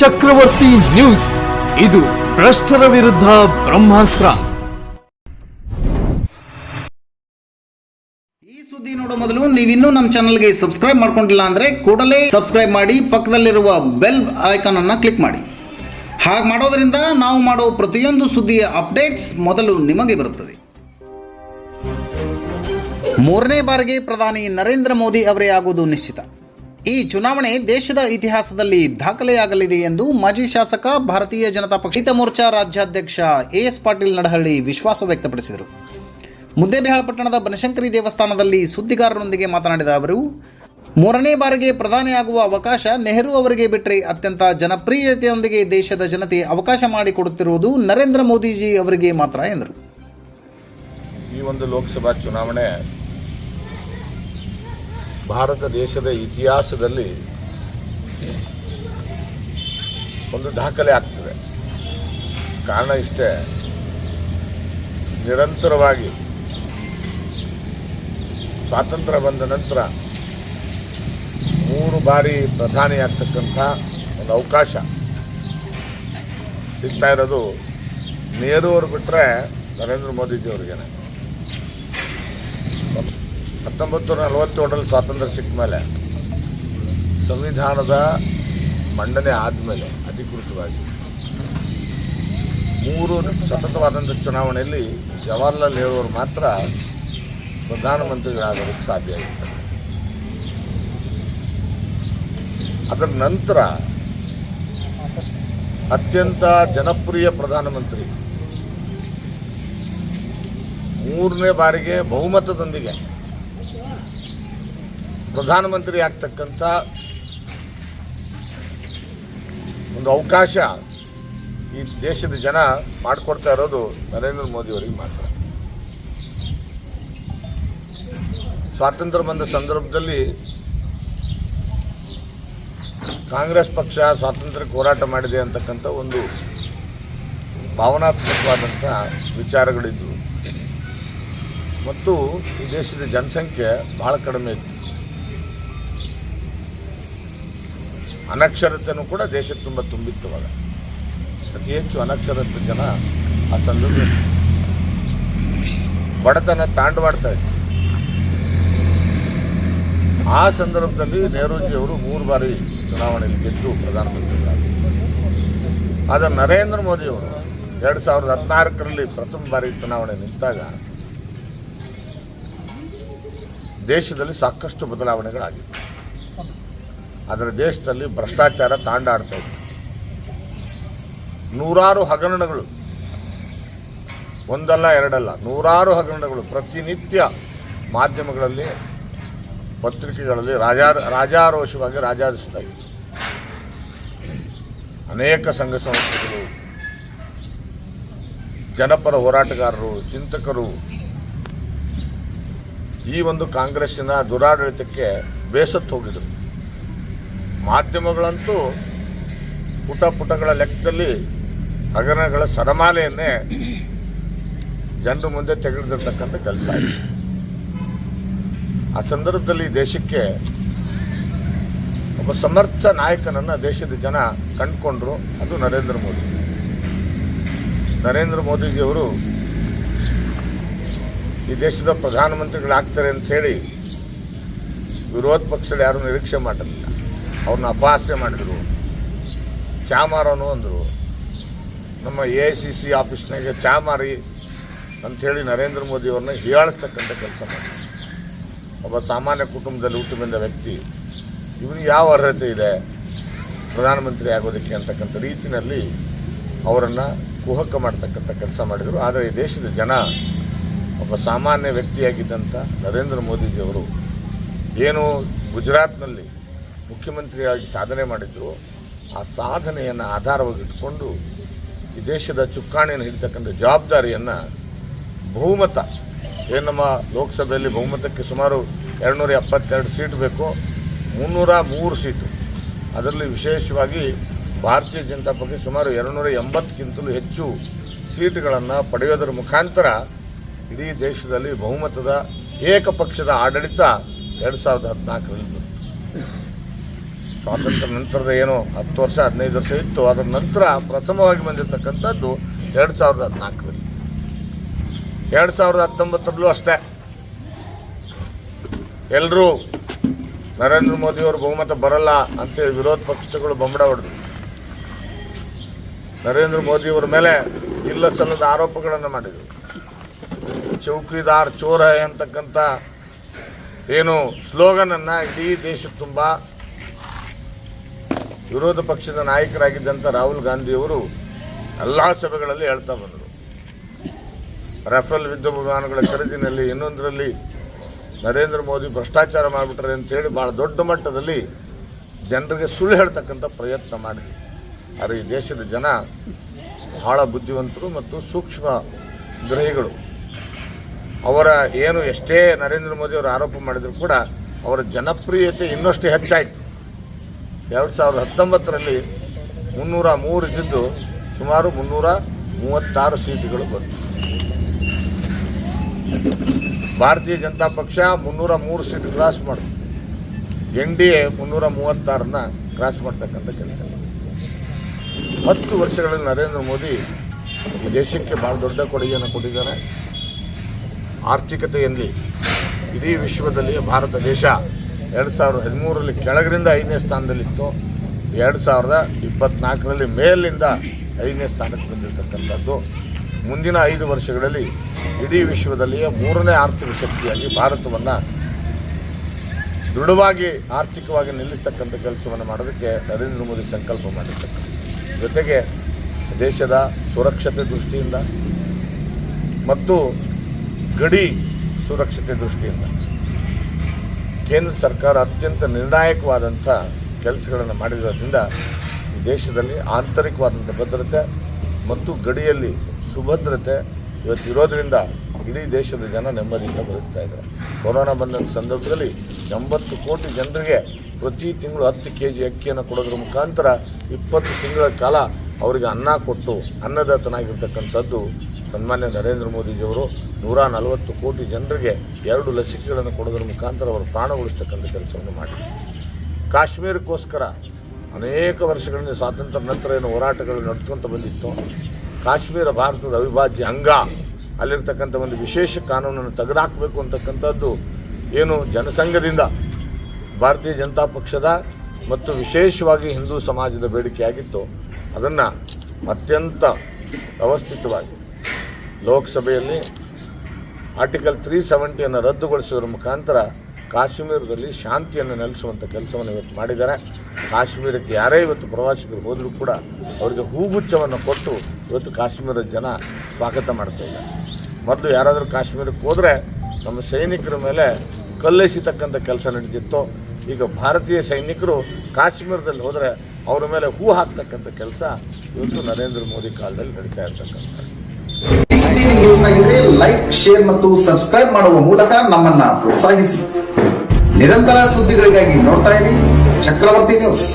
ಚಕ್ರವರ್ತಿ news. ಇದು ಭ್ರಷ್ಟರ ವಿರುದ್ಧ ಬ್ರಹ್ಮಾಸ್ತ್ರ. ಈ ಸುದ್ದಿ ನೋಡೋ ಮೊದಲು ನೀವಿನ್ನೂ ನಮ್ಮ ಚಾನಲ್ಗೆ ಸಬ್ಸ್ಕ್ರೈಬ್ ಮಾಡ್ಕೊಂಡಿಲ್ಲ ಅಂದ್ರೆ ಕೂಡಲೇ ಸಬ್ಸ್ಕ್ರೈಬ್ ಮಾಡಿ, ಪಕ್ಕದಲ್ಲಿರುವ ಬೆಲ್ ಐಕಾನ್ ಅನ್ನು ಕ್ಲಿಕ್ ಮಾಡಿ. ಹಾಗೆ ಮಾಡೋದ್ರಿಂದ ನಾವು ಮಾಡೋ ಪ್ರತಿಯೊಂದು ಸುದ್ದಿಯ ಅಪ್ಡೇಟ್ಸ್ ಮೊದಲು ನಿಮಗೆ ಬರುತ್ತದೆ. ಮೂರನೇ ಬಾರಿಗೆ ಪ್ರಧಾನಿ ನರೇಂದ್ರ ಮೋದಿ ಅವರೇ ಆಗುವುದು ನಿಶ್ಚಿತ. ಈ ಚುನಾವಣೆ ದೇಶದ ಇತಿಹಾಸದಲ್ಲಿ ದಾಖಲೆಯಾಗಲಿದೆ ಎಂದು ಮಾಜಿ ಶಾಸಕ ಭಾರತೀಯ ಜನತಾ ಪಕ್ಷ ರೈತ ಮೋರ್ಚಾ ರಾಜ್ಯಾಧ್ಯಕ್ಷ ಎ ಎಸ್ ಪಾಟೀಲ್ ನಡಹಳ್ಳಿ ವಿಶ್ವಾಸ ವ್ಯಕ್ತಪಡಿಸಿದರು. ಮುದ್ದೇಬಿಹಾಳ ಪಟ್ಟಣದ ಬನಶಂಕರಿ ದೇವಸ್ಥಾನದಲ್ಲಿ ಸುದ್ದಿಗಾರರೊಂದಿಗೆ ಮಾತನಾಡಿದ ಅವರು, ಮೂರನೇ ಬಾರಿಗೆ ಪ್ರಧಾನಿಯಾಗುವ ಅವಕಾಶ ನೆಹರು ಅವರಿಗೆ ಬಿಟ್ಟರೆ ಅತ್ಯಂತ ಜನಪ್ರಿಯತೆಯೊಂದಿಗೆ ದೇಶದ ಜನತೆ ಅವಕಾಶ ಮಾಡಿಕೊಡುತ್ತಿರುವುದು ನರೇಂದ್ರ ಮೋದಿಜಿ ಅವರಿಗೆ ಮಾತ್ರ ಎಂದರು. ಈ ಒಂದು ಲೋಕಸಭಾ ಚುನಾವಣೆ ಭಾರತ ದೇಶದ ಇತಿಹಾಸದಲ್ಲಿ ಒಂದು ದಾಖಲೆ ಆಗ್ತದೆ. ಕಾರಣ ಇಷ್ಟೇ. ನಿರಂತರವಾಗಿ ಸ್ವಾತಂತ್ರ್ಯ ಬಂದ ನಂತರ ಮೂರು ಬಾರಿ ಪ್ರಧಾನಿಯಾಗ್ತಕ್ಕಂಥ ಒಂದು ಅವಕಾಶ ಸಿಗ್ತಾ ಇರೋದು ನೆಹರು ಅವರು ಬಿಟ್ಟರೆ ನರೇಂದ್ರ ಮೋದಿಜಿ ಅವ್ರಿಗೇನೆ. ಹತ್ತೊಂಬತ್ತು ನೂರ ನಲವತ್ತೇಳರಲ್ಲಿ ಸ್ವಾತಂತ್ರ್ಯ ಸಿಕ್ಕ ಮೇಲೆ ಸಂವಿಧಾನದ ಮಂಡನೆ ಆದಮೇಲೆ ಅಧಿಕೃತವಾಗಿ ಮೂರು ಸತತವಾದಂಥ ಚುನಾವಣೆಯಲ್ಲಿ ಜವಾಹರ್ಲಾಲ್ ನೆಹರು ಮಾತ್ರ ಪ್ರಧಾನಮಂತ್ರಿಗಳಾಗೋದಕ್ಕೆ ಸಾಧ್ಯ ಆಗುತ್ತೆ. ಅದರ ನಂತರ ಅತ್ಯಂತ ಜನಪ್ರಿಯ ಪ್ರಧಾನಮಂತ್ರಿ ಮೂರನೇ ಬಾರಿಗೆ ಬಹುಮತದೊಂದಿಗೆ ಪ್ರಧಾನಮಂತ್ರಿ ಆಗ್ತಕ್ಕಂಥ ಒಂದು ಅವಕಾಶ ಈ ದೇಶದ ಜನ ಮಾಡಿಕೊಡ್ತಾ ಇರೋದು ನರೇಂದ್ರ ಮೋದಿ ಅವರಿಗೆ ಮಾತ್ರ. ಸ್ವಾತಂತ್ರ್ಯ ಬಂದ ಸಂದರ್ಭದಲ್ಲಿ ಕಾಂಗ್ರೆಸ್ ಪಕ್ಷ ಸ್ವಾತಂತ್ರ್ಯಕ್ಕೆ ಹೋರಾಟ ಮಾಡಿದೆ ಅಂತಕ್ಕಂಥ ಒಂದು ಭಾವನಾತ್ಮಕವಾದಂಥ ವಿಚಾರಗಳಿದ್ವು. ಮತ್ತು ಈ ದೇಶದ ಜನಸಂಖ್ಯೆ ಬಹಳ ಕಡಿಮೆ ಇತ್ತು. ಅನಕ್ಷರತೆಯೂ ಕೂಡ ದೇಶಕ್ಕೆ ತುಂಬ ತುಂಬಿತ್ತು ಅವಾಗ. ಅತಿ ಹೆಚ್ಚು ಅನಕ್ಷರಸ್ಥ ಜನ ಆ ಸಂದರ್ಭದಲ್ಲಿ ಬಡತನ ತಾಂಡವಾಡ್ತಾ ಇತ್ತು. ಆ ಸಂದರ್ಭದಲ್ಲಿ ನೆಹರೂಜಿ ಅವರು ಮೂರು ಬಾರಿ ಚುನಾವಣೆಯಲ್ಲಿ ಗೆದ್ದು ಪ್ರಧಾನಮಂತ್ರಿಗಳಾದರು. ಆದರೆ ನರೇಂದ್ರ ಮೋದಿ ಅವರು ಎರಡು ಸಾವಿರದ ಹದಿನಾಲ್ಕರಲ್ಲಿ ಪ್ರಥಮ ಬಾರಿ ಚುನಾವಣೆ ನಿಂತಾಗ ದೇಶದಲ್ಲಿ ಸಾಕಷ್ಟು ಬದಲಾವಣೆಗಳಾಗಿವೆ ಆದರೆ ದೇಶದಲ್ಲಿ ಭ್ರಷ್ಟಾಚಾರ ತಾಂಡಾಡ್ತಾ ಇದೆ. ನೂರಾರು ಹಗರಣಗಳು. ಒಂದಲ್ಲ ಎರಡಲ್ಲ, ನೂರಾರು ಹಗರಣಗಳು. ಪ್ರತಿನಿತ್ಯ ಮಾಧ್ಯಮಗಳಲ್ಲಿ, ಪತ್ರಿಕೆಗಳಲ್ಲಿ ರಾಜಾ, ರಾಜಾರೋಷವಾಗಿ ರಾಜಾದಿಸ್ತಾ ಇತ್ತು ಅನೇಕ ಸಂಘ ಸಂಸ್ಥೆಗಳು, ಜನಪರ ಹೋರಾಟಗಾರರು, ಚಿಂತಕರು, ಈ ಒಂದು ಕಾಂಗ್ರೆಸ್ಸಿನ ದುರಾಡಳಿತಕ್ಕೆ ಬೇಸತ್ತು ಹೋಗಿದರು. ಮಾಧ್ಯಮಗಳಂತೂ ಪುಟ ಪುಟಗಳ ಲೆಕ್ಕದಲ್ಲಿ ಹಗರಣಗಳ ಸರಮಾಲೆಯನ್ನೇ ಜನರ ಮುಂದೆ ತೆಗೆದಿರ್ತಕ್ಕಂಥ ಕೆಲಸ ಆಯಿತು ಆ ಸಂದರ್ಭದಲ್ಲಿ ದೇಶಕ್ಕೆ ಒಬ್ಬ ಸಮರ್ಥ ನಾಯಕನನ್ನು ದೇಶದ ಜನ ಕಂಡುಕೊಂಡ್ರು, ಅದು ನರೇಂದ್ರ ಮೋದಿ. ನರೇಂದ್ರ ಮೋದಿಜಿಯವರು ಈ ದೇಶದ ಪ್ರಧಾನಮಂತ್ರಿಗಳಾಗ್ತಾರೆ ಅಂತ ಹೇಳಿ ವಿರೋಧ ಪಕ್ಷಗಳು ಯಾರೂ ನಿರೀಕ್ಷೆ ಮಾಡಲಿಲ್ಲ. ಅವ್ರನ್ನ ಅಪಹಾಸ್ಯ ಮಾಡಿದರು. ಚಾಮಾರನು ಅಂದರು, ನಮ್ಮ ಎ ಐ ಸಿ ಸಿ ಆಫೀಸ್ನಾಗೆ ಚಾಮಾರಿ ಅಂಥೇಳಿ ನರೇಂದ್ರ ಮೋದಿ ಅವ್ರನ್ನ ಹೀಯಾಳಿಸ್ತಕ್ಕಂಥ ಕೆಲಸ ಮಾಡಿದ್ರು. ಒಬ್ಬ ಸಾಮಾನ್ಯ ಕುಟುಂಬದಲ್ಲಿ ಹುಟ್ಟು ಬಂದ ವ್ಯಕ್ತಿ, ಇವನಿಗೆ ಯಾವ ಅರ್ಹತೆ ಇದೆ? ಪ್ರಧಾನಮಂತ್ರಿ ಆಗೋದಕ್ಕೆ ಅಂತಕ್ಕಂಥ ರೀತಿಯಲ್ಲಿ ಅವರನ್ನು ಕುಹಕ ಮಾಡ್ತಕ್ಕಂಥ ಕೆಲಸ ಮಾಡಿದರು. ಆದರೆ ಈ ದೇಶದ ಜನ ಒಬ್ಬ ಸಾಮಾನ್ಯ ವ್ಯಕ್ತಿಯಾಗಿದ್ದಂಥ ನರೇಂದ್ರ ಮೋದಿಜಿಯವರು ಏನು ಗುಜರಾತ್ನಲ್ಲಿ ಮುಖ್ಯಮಂತ್ರಿಯಾಗಿ ಸಾಧನೆ ಮಾಡಿದ್ರು, ಆ ಸಾಧನೆಯನ್ನು ಆಧಾರವಾಗಿ ಇಟ್ಕೊಂಡು ಈ ದೇಶದ ಚುಕ್ಕಾಣಿಯನ್ನು ಹಿಡಿತಕ್ಕಂಥ ಜವಾಬ್ದಾರಿಯನ್ನು ಬಹುಮತ, ಏನು ನಮ್ಮ ಲೋಕಸಭೆಯಲ್ಲಿ ಬಹುಮತಕ್ಕೆ ಸುಮಾರು ಎರಡುನೂರ ಎಪ್ಪತ್ತೆರಡು ಸೀಟ್ ಬೇಕು ಮುನ್ನೂರ ಮೂರು ಸೀಟು. ಅದರಲ್ಲಿ ವಿಶೇಷವಾಗಿ ಭಾರತೀಯ ಜನತಾ ಪಕ್ಷ ಸುಮಾರು ಎರಡುನೂರ ಎಂಬತ್ತಕ್ಕಿಂತಲೂ ಹೆಚ್ಚು ಸೀಟುಗಳನ್ನು ಪಡೆಯೋದರ ಮುಖಾಂತರ ಇಡೀ ದೇಶದಲ್ಲಿ ಬಹುಮತದ ಏಕಪಕ್ಷದ ಆಡಳಿತ ಎರಡು ಸಾವಿರದ ಹದಿನಾಲ್ಕರಲ್ಲಿ ಸ್ವಾತಂತ್ರ್ಯ ನಂತರದ ಏನು ಹತ್ತು ವರ್ಷ, ಹದಿನೈದು ವರ್ಷ ಇತ್ತು. ಅದರ ನಂತರ ಪ್ರಥಮವಾಗಿ ಬಂದಿರತಕ್ಕಂಥದ್ದು ಎರಡು ಸಾವಿರದ ಹದಿನಾಲ್ಕರಲ್ಲಿ ಎರಡು ಸಾವಿರದ ಹತ್ತೊಂಬತ್ತರಲ್ಲೂ ಅಷ್ಟೇ. ಎಲ್ಲರೂ ನರೇಂದ್ರ ಮೋದಿಯವರು ಬಹುಮತ ಬರಲ್ಲ ಅಂತೇಳಿ ವಿರೋಧ ಪಕ್ಷಗಳು ಬೊಂಬಡ ಹೊಡೆದ್ರು ನರೇಂದ್ರ ಮೋದಿಯವರ ಮೇಲೆ ಇಲ್ಲ ಸಲ್ಲದ ಆರೋಪಗಳನ್ನು ಮಾಡಿದರು. ಚೌಕಿದಾರ್ ಚೋರ ಅಂತಕ್ಕಂಥ ಏನು ಸ್ಲೋಗನನ್ನು ಇಡೀ ದೇಶಕ್ಕೆ ತುಂಬ ವಿರೋಧ ಪಕ್ಷದ ನಾಯಕರಾಗಿದ್ದಂಥ ರಾಹುಲ್ ಗಾಂಧಿಯವರು ಎಲ್ಲ ಸಭೆಗಳಲ್ಲಿ ಹೇಳ್ತಾ ಬಂದರು. ರಫೇಲ್ ಯುದ್ಧ ವಿಮಾನಗಳ ಖರೀದಿನಲ್ಲಿ ಇನ್ನೊಂದರಲ್ಲಿ ನರೇಂದ್ರ ಮೋದಿ ಭ್ರಷ್ಟಾಚಾರ ಮಾಡಿಬಿಟ್ರೆ ಅಂತೇಳಿ ಭಾಳ ದೊಡ್ಡ ಮಟ್ಟದಲ್ಲಿ ಜನರಿಗೆ ಸುಳ್ಳು ಹೇಳ್ತಕ್ಕಂಥ ಪ್ರಯತ್ನ ಮಾಡಿದ್ರು. ಆದರೆ ಈ ದೇಶದ ಜನ ಬಹಳ ಬುದ್ಧಿವಂತರು ಮತ್ತು ಸೂಕ್ಷ್ಮ ಗ್ರಹಿಗಳು. ಅವರ ಏನು ಎಷ್ಟೇ ನರೇಂದ್ರ ಮೋದಿ ಅವರು ಆರೋಪ ಮಾಡಿದರೂ ಕೂಡ ಅವರ ಜನಪ್ರಿಯತೆ ಇನ್ನಷ್ಟು ಹೆಚ್ಚಾಯಿತು. ಎರಡು ಸಾವಿರದ ಹತ್ತೊಂಬತ್ತರಲ್ಲಿ ಮುನ್ನೂರ ಮೂರು ಇದ್ದಿದ್ದು ಸುಮಾರು ಮುನ್ನೂರ ಮೂವತ್ತಾರು ಸೀಟುಗಳು ಬಂತು. ಭಾರತೀಯ ಜನತಾ ಪಕ್ಷ ಮುನ್ನೂರ ಮೂರು ಸೀಟ್ ಕ್ರಾಸ್ ಮಾಡಿತು. ಎನ್ ಡಿ ಎ ಮುನ್ನೂರ ಮೂವತ್ತಾರನ್ನ ಕ್ರಾಸ್ ಮಾಡ್ತಕ್ಕಂಥ ಕೆಲಸ. ಹತ್ತು ವರ್ಷಗಳಲ್ಲಿ ನರೇಂದ್ರ ಮೋದಿ ಈ ದೇಶಕ್ಕೆ ಭಾಳ ದೊಡ್ಡ ಕೊಡುಗೆಯನ್ನು ಕೊಟ್ಟಿದ್ದಾರೆ. ಆರ್ಥಿಕತೆಯಲ್ಲಿ ಇಡೀ ವಿಶ್ವದಲ್ಲಿ ಭಾರತ ದೇಶ ಎರಡು ಸಾವಿರದ ಹದಿಮೂರರಲ್ಲಿ ಕೆಳಗರಿಂದ ಐದನೇ ಸ್ಥಾನದಲ್ಲಿತ್ತು. ಎರಡು ಸಾವಿರದ ಇಪ್ಪತ್ತ್ನಾಲ್ಕರಲ್ಲಿ ಮೇಲಿಂದ ಐದನೇ ಸ್ಥಾನಕ್ಕೆ ಬಂದಿರತಕ್ಕಂಥದ್ದು. ಮುಂದಿನ ಐದು ವರ್ಷಗಳಲ್ಲಿ ಇಡೀ ವಿಶ್ವದಲ್ಲಿಯೇ ಮೂರನೇ ಆರ್ಥಿಕ ಶಕ್ತಿಯಾಗಿ ಭಾರತವನ್ನು ದೃಢವಾಗಿ, ಆರ್ಥಿಕವಾಗಿ ನಿಲ್ಲಿಸ್ತಕ್ಕಂಥ ಕೆಲಸವನ್ನು ಮಾಡೋದಕ್ಕೆ ನರೇಂದ್ರ ಮೋದಿ ಸಂಕಲ್ಪ ಮಾಡಿರ್ತಕ್ಕಂಥ ಜೊತೆಗೆ ದೇಶದ ಸುರಕ್ಷತೆ ದೃಷ್ಟಿಯಿಂದ ಮತ್ತು ಗಡಿ ಸುರಕ್ಷತೆ ದೃಷ್ಟಿಯಿಂದ. ಕೇಂದ್ರ ಸರ್ಕಾರ ಅತ್ಯಂತ ನಿರ್ಣಾಯಕವಾದಂಥ ಕೆಲಸಗಳನ್ನು ಮಾಡಿರೋದ್ರಿಂದ ದೇಶದಲ್ಲಿ ಆಂತರಿಕವಾದಂಥ ಭದ್ರತೆ ಮತ್ತು ಗಡಿಯಲ್ಲಿ ಸುಭದ್ರತೆ ಇವತ್ತಿರೋದರಿಂದ ಇಡೀ ದೇಶದ ಜನ ನೆಮ್ಮದಿಯಿಂದ ಬದುಕ್ತಾ ಇದ್ದಾರೆ. ಕೊರೋನಾ ಬಂದಂಥ ಸಂದರ್ಭದಲ್ಲಿ ಎಂಬತ್ತು ಕೋಟಿ ಜನರಿಗೆ ಪ್ರತಿ ತಿಂಗಳು ಹತ್ತು ಕೆ ಜಿ ಅಕ್ಕಿಯನ್ನು ಕೊಡೋದ್ರ ಮುಖಾಂತರ ಇಪ್ಪತ್ತು ತಿಂಗಳ ಕಾಲ ಅವರಿಗೆ ಅನ್ನ ಕೊಟ್ಟು ಅನ್ನದಾತನಾಗಿರ್ತಕ್ಕಂಥದ್ದು ಸನ್ಮಾನ್ಯ ನರೇಂದ್ರ ಮೋದಿಜಿಯವರು. ನೂರ ನಲವತ್ತು ಕೋಟಿ ಜನರಿಗೆ ಎರಡು ಲಸಿಕೆಗಳನ್ನು ಕೊಡೋದ್ರ ಮುಖಾಂತರ ಅವರು ಪ್ರಾಣ ಉಳಿಸ್ತಕ್ಕಂಥ ಕೆಲಸವನ್ನು ಮಾಡಿ ಕಾಶ್ಮೀರಕ್ಕೋಸ್ಕರ ಅನೇಕ ವರ್ಷಗಳಿಂದ ಸ್ವಾತಂತ್ರ್ಯ ನಂತರ ಏನು ಹೋರಾಟಗಳು ನಡ್ಕೊಂತ ಬಂದಿತ್ತು. ಕಾಶ್ಮೀರ ಭಾರತದ ಅವಿಭಾಜ್ಯ ಅಂಗ, ಅಲ್ಲಿರ್ತಕ್ಕಂಥ ಒಂದು ವಿಶೇಷ ಕಾನೂನನ್ನು ತೆಗೆದುಹಾಕಬೇಕು ಅಂತಕ್ಕಂಥದ್ದು ಏನು ಜನಸಂಘದಿಂದ, ಭಾರತೀಯ ಜನತಾ ಪಕ್ಷದ ಮತ್ತು ವಿಶೇಷವಾಗಿ ಹಿಂದೂ ಸಮಾಜದ ಬೇಡಿಕೆಯಾಗಿತ್ತು. ಅದನ್ನು ಅತ್ಯಂತ ವ್ಯವಸ್ಥಿತವಾಗಿ ಲೋಕಸಭೆಯಲ್ಲಿ ಆರ್ಟಿಕಲ್ ತ್ರೀ ಸೆವೆಂಟಿಯನ್ನು ರದ್ದುಗೊಳಿಸುವುದರ ಮುಖಾಂತರ ಕಾಶ್ಮೀರದಲ್ಲಿ ಶಾಂತಿಯನ್ನು ನೆಲೆಸುವಂಥ ಕೆಲಸವನ್ನು ಇವತ್ತು ಮಾಡಿದ್ದಾರೆ. ಕಾಶ್ಮೀರಕ್ಕೆ ಯಾರೇ ಇವತ್ತು ಪ್ರವಾಸಿಗರು ಹೋದರೂ ಕೂಡ ಅವರಿಗೆ ಹೂಗುಚ್ಛವನ್ನು ಕೊಟ್ಟು ಇವತ್ತು ಕಾಶ್ಮೀರದ ಜನ ಸ್ವಾಗತ ಮಾಡ್ತಾ ಇದ್ದಾರೆ. ಮೊದಲು ಯಾರಾದರೂ ಕಾಶ್ಮೀರಕ್ಕೆ ಹೋದರೆ ನಮ್ಮ ಸೈನಿಕರ ಮೇಲೆ ಕಲ್ಲೆಸಿತಕ್ಕಂಥ ಕೆಲಸ ನಡೀತಿತ್ತು ಈಗ ಭಾರತೀಯ ಸೈನಿಕರು ಕಾಶ್ಮೀರದಲ್ಲಿ ಹೋದರೆ ಅವರ ಮೇಲೆ ಹೂ ಹಾಕ್ತಕ್ಕಂಥ ಕೆಲಸ ಇವತ್ತು ನರೇಂದ್ರ ಮೋದಿ ಕಾಲದಲ್ಲಿ ನಡೀತಾ ಇರ್ತಕ್ಕಂಥ. ಲೈಕ್ ಶೇರ್ ಮತ್ತು ಸಬ್ಸ್ಕ್ರೈಬ್ ಮಾಡುವ ಮೂಲಕ ನಮ್ಮನ್ನ ಪ್ರೋತ್ಸಾಹಿಸಿ. ನಿರಂತರ ಸುದ್ದಿಗಳಿಗಾಗಿ ನೋಡ್ತಾ ಇರಿ ಚಕ್ರವರ್ತಿ ನ್ಯೂಸ್